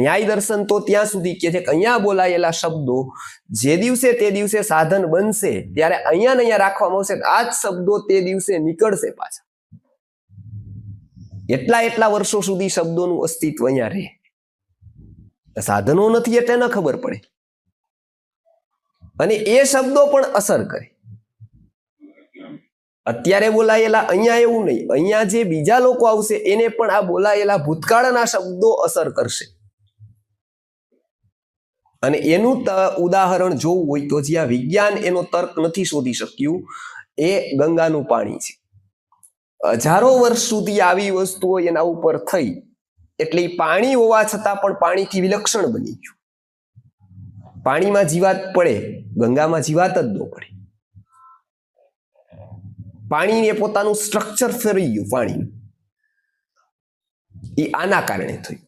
ન્યાય દર્શન તો ત્યાં સુધી કે છે કે અહીંયા બોલાયેલા શબ્દો જે દિવસે તે દિવસે સાધન બનશે, ત્યારે અહીંયા ને અહીંયા રાખવામાં આવશે આ જ શબ્દો તે દિવસે નીકળશે પાછા. એટલા એટલા વર્ષો સુધી શબ્દોનું અસ્તિત્વ અહીંયા રહે. સાધનો નથી એટલે ન ખબર પડે. અને એ શબ્દો પણ અસર કરે. અત્યારે બોલાયેલા અહીંયા એવું નહીં, અહીંયા જે બીજા લોકો આવશે એને પણ આ બોલાયેલા ભૂતકાળના શબ્દો અસર કરશે. અને એનું ઉદાહરણ જોવું હોય તો જ્યાં વિજ્ઞાન એનો તર્ક નથી શોધી શક્યું, એ ગંગાનું પાણી છે. હજારો વર્ષ સુધી આવી વસ્તુઓ એના ઉપર થઈ, એટલે પાણી હોવા છતાં પણ પાણીથી વિલક્ષણ બની ગયું. પાણીમાં જીવાત પડે, ગંગામાં જીવાત જ ન પડે. પાણીને પોતાનું સ્ટ્રક્ચર ફેરવી ગયું, પાણી. એ આના કારણે થયું.